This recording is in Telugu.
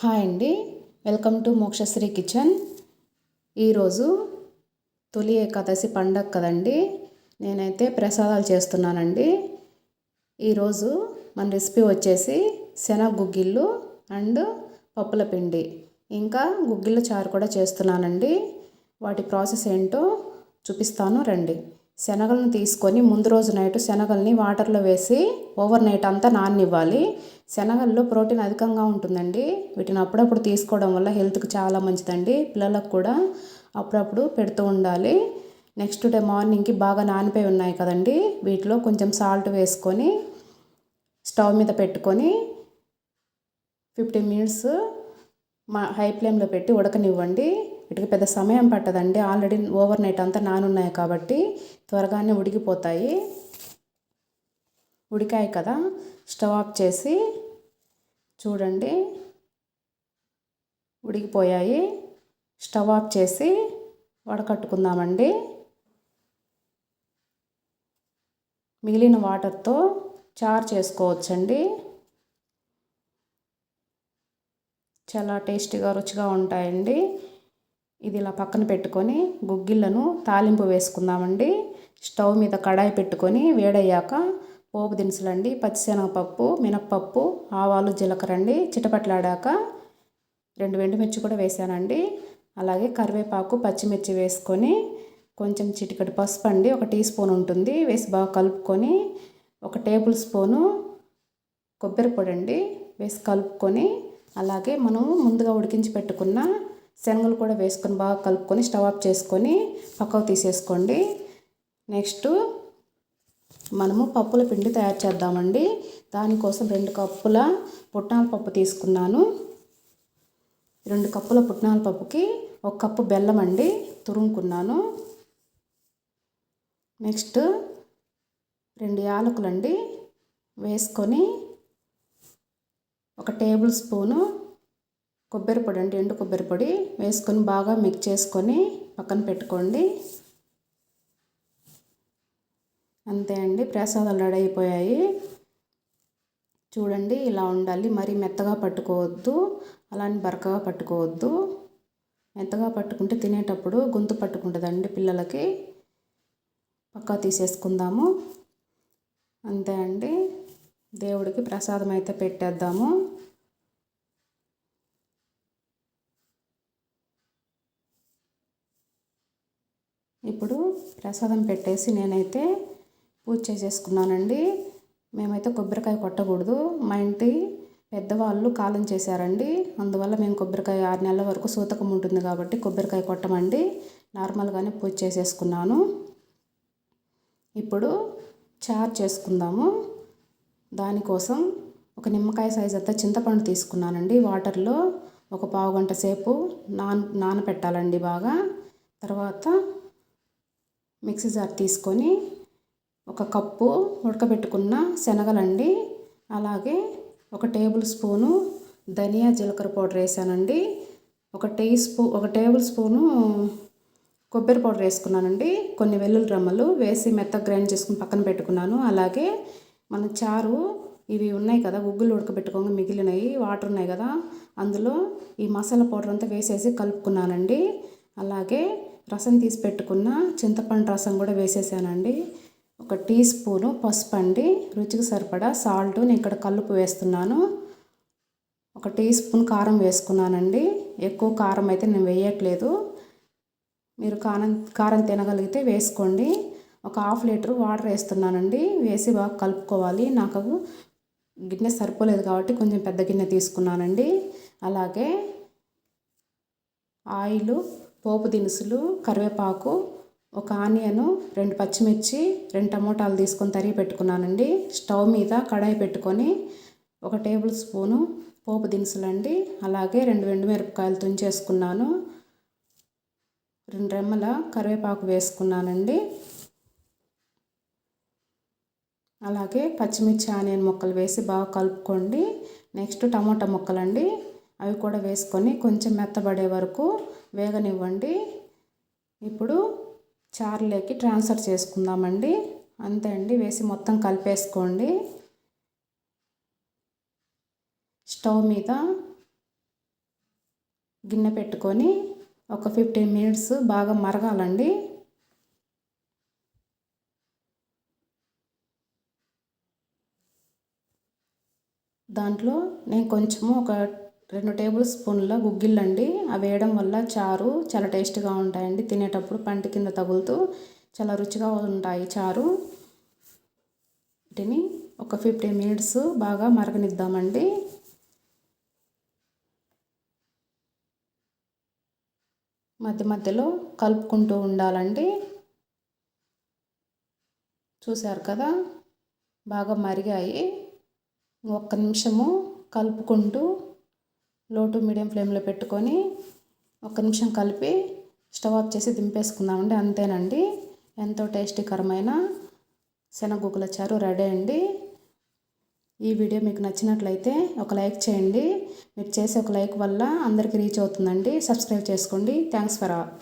హాయ్ అండి. Welcome to Mokshasri kitchen. ఈరోజు తొలి ఏకాదశి పండగ కదండి. నేనైతే ప్రసాదాలు చేస్తున్నానండి. ఈరోజు మన రెసిపీ వచ్చేసి శనగ గుగ్గిళ్ళు అండ్ పప్పుల పిండి. ఇంకా గుగ్గిళ్ళ చారు కూడా చేస్తున్నానండి. వాటి ప్రాసెస్ ఏంటో చూపిస్తాను రండి. శనగలను తీసుకొని ముందు రోజు నైట్ శనగల్ని వాటర్లో వేసి ఓవర్ నైట్ అంతా నాననివ్వాలి. శనగల్లో ప్రోటీన్ అధికంగా ఉంటుందండి. వీటిని అప్పుడప్పుడు తీసుకోవడం వల్ల హెల్త్కి చాలా మంచిదండి. పిల్లలకు కూడా అప్పుడప్పుడు పెడుతూ ఉండాలి. నెక్స్ట్ డే మార్నింగ్కి బాగా నానిపోయి ఉన్నాయి కదండి. వీటిలో కొంచెం సాల్ట్ వేసుకొని స్టవ్ మీద పెట్టుకొని ఫిఫ్టీన్ మినిట్స్ మా హై ఫ్లేమ్లో పెట్టి ఉడకనివ్వండి. వీటికి పెద్ద సమయం పట్టదండి. ఆల్రెడీ ఓవర్ నైట్ అంతా నానున్నాయి కాబట్టి త్వరగానే ఉడికిపోతాయి. ఉడికాయి కదా? స్టవ్ ఆఫ్ చేసి చూడండి. ఉడికిపోయాయి. స్టవ్ ఆఫ్ చేసి వడకట్టుకుందామండి. మిగిలిన వాటర్తో చారు చేసుకోవచ్చండి. చాలా టేస్టీగా రుచిగా ఉంటాయండి. ఇది ఇలా పక్కన పెట్టుకొని గుగ్గిళ్ళను తాలింపు వేసుకుందామండి. స్టవ్ మీద కడాయి పెట్టుకొని వేడయ్యాక పోపు దినుసులండి పచ్చిశనగపప్పు మినప్పప్పు ఆవాలు జీలకర్ర అండి చిటపట్లాడాక రెండు ఎండుమిర్చి కూడా వేసానండి. అలాగే కరివేపాకు పచ్చిమిర్చి వేసుకొని కొంచెం చిటికటి పసుపు అండి ఒక టీ స్పూన్ ఉంటుంది. వేసి బాగా కలుపుకొని ఒక టేబుల్ స్పూను కొబ్బరి పొడి అండి వేసి కలుపుకొని అలాగే మనం ముందుగా ఉడికించి పెట్టుకున్న శనగలు కూడా వేసుకొని బాగా కలుపుకొని స్టవ్ ఆఫ్ చేసుకొని పక్కకు తీసేసుకోండి. నెక్స్ట్ మనము పప్పుల పిండి తయారు చేద్దామండి. దానికోసం రెండు కప్పుల పుట్నాల పప్పు తీసుకున్నాను. రెండు కప్పుల పుట్నాల పప్పుకి ఒక కప్పు బెల్లం అండి తురుముకున్నాను. నెక్స్ట్ రెండు యాలకులండి వేసుకొని ఒక టేబుల్ స్పూను కొబ్బరి పొడి అండి ఎండు కొబ్బరి పొడి వేసుకొని బాగా మిక్స్ చేసుకొని పక్కన పెట్టుకోండి. అంతే అండి ప్రసాదాలు రెడీ అయిపోయాయి. చూడండి ఇలా ఉండాలి. మరీ మెత్తగా పట్టుకోవద్దు అలానే బరకగా పట్టుకోవద్దు. మెత్తగా పట్టుకుంటే తినేటప్పుడు గొంతు పట్టుకుంటుందండి పిల్లలకి. పక్కా తీసేసుకుందాము. అంతే అండి దేవుడికి ప్రసాదం అయితే పెట్టేద్దాము. ఇప్పుడు ప్రసాదం పెట్టేసి నేనైతే పూజ చేసేసుకున్నానండి. మేమైతే కొబ్బరికాయ కొట్టకూడదు. మా ఇంటి పెద్దవాళ్ళు కాలం చేశారండి. అందువల్ల మేము కొబ్బరికాయ ఆరు నెలల వరకు సూతకం ఉంటుంది కాబట్టి కొబ్బరికాయ కొట్టమండి. నార్మల్గానే పూజ చేసేసుకున్నాను. ఇప్పుడు చార్ చేసుకుందాము. దానికోసం ఒక నిమ్మకాయ సైజ్ అంతా చింతపండు తీసుకున్నానండి. వాటర్లో ఒక పావు గంట సేపు నాన నానపెట్టాలండి బాగా. తర్వాత మిక్సీ జార్ తీసుకొని ఒక కప్పు ఉడకబెట్టుకున్న శనగలండి అలాగే ఒక టేబుల్ స్పూను ధనియా జీలకర్ర పౌడర్ వేసానండి ఒక టీ స్పూ ఒక టేబుల్ స్పూను కొబ్బరి పౌడర్ వేసుకున్నానండి కొన్ని వెల్లుల్లి రమ్మలు వేసి మెత్తగా గ్రైండ్ చేసుకుని పక్కన పెట్టుకున్నాను అలాగే మన చారు ఇవి ఉన్నాయి కదా ఉగ్గులు ఉడకబెట్టుకోగా మిగిలినవి వాటర్ ఉన్నాయి కదా అందులో ఈ మసాలా పౌడర్ అంతా వేసేసి కలుపుకున్నానండి అలాగే రసం తీసి పెట్టుకున్న చింతపండు రసం కూడా వేసేసానండి. ఒక టీ స్పూను పసుపు అండి. రుచికి సరిపడా సాల్ట్. నేను ఇక్కడ కలుపు వేస్తున్నాను. ఒక టీ స్పూన్ కారం వేసుకున్నానండి. ఎక్కువ కారం అయితే నేను వేయట్లేదు. మీరు కారం కారం తినగలిగితే వేసుకోండి. ఒక హాఫ్ లీటర్ వాటర్ వేస్తున్నానండి. వేసి బాగా కలుపుకోవాలి. నాకు గిన్నె సరిపోలేదు కాబట్టి కొంచెం పెద్ద గిన్నె తీసుకున్నానండి. అలాగే ఆయిల్ పోపు దినుసులు కరివేపాకు ఒక ఆనియను రెండు పచ్చిమిర్చి రెండు టమోటాలు తీసుకొని తరిగి పెట్టుకున్నానండి. స్టవ్ మీద కడాయి పెట్టుకొని ఒక టేబుల్ స్పూను పోపు దినుసులండి అలాగే రెండు మిరపకాయలు తుంచేసుకున్నాను. రెండు రెమ్మల కరివేపాకు వేసుకున్నానండి. అలాగే పచ్చిమిర్చి ఆనియన్ ముక్కలు వేసి బాగా కలుపుకోండి. నెక్స్ట్ టమోటా ముక్కలండి. అవి కూడా వేసుకొని కొంచెం మెత్తబడే వరకు వేగనివ్వండి. ఇప్పుడు చారులోకి ట్రాన్స్ఫర్ చేసుకుందామండి. అంతే అండి వేసి మొత్తం కలిపేసుకోండి. స్టవ్ మీద గిన్నె పెట్టుకొని ఒక ఫిఫ్టీన్ మినిట్స్ బాగా మరగాలండి. దాంట్లో నేను కొంచెము ఒక రెండు టేబుల్ స్పూన్ల గుగ్గిళ్ళండి. అవి వేయడం వల్ల చారు చాలా టేస్ట్గా ఉంటాయండి. తినేటప్పుడు పంట కింద తగులుతూ చాలా రుచిగా ఉంటాయి చారు. వీటిని ఒక ఫిఫ్టీన్ మినిట్స్ బాగా మరగనిద్దామండి. మధ్య మధ్యలో కలుపుకుంటూ ఉండాలండి. చూశారు కదా? బాగా మరిగాయి. ఒక్క నిమిషము కలుపుకుంటూ లో టు మీడియం ఫ్లేమ్లో పెట్టుకొని ఒక నిమిషం కలిపి స్టవ్ ఆఫ్ చేసి దింపేసుకుందామండి. అంతేనండి. ఎంతో టేస్టీకరమైన శనగగుగ్గుల చారు రెడీ అండి. ఈ వీడియో మీకు నచ్చినట్లయితే ఒక లైక్ చేయండి. మీరు చేసే ఒక లైక్ వల్ల అందరికీ రీచ్ అవుతుందండి. సబ్స్క్రైబ్ చేసుకోండి. Thanks for all.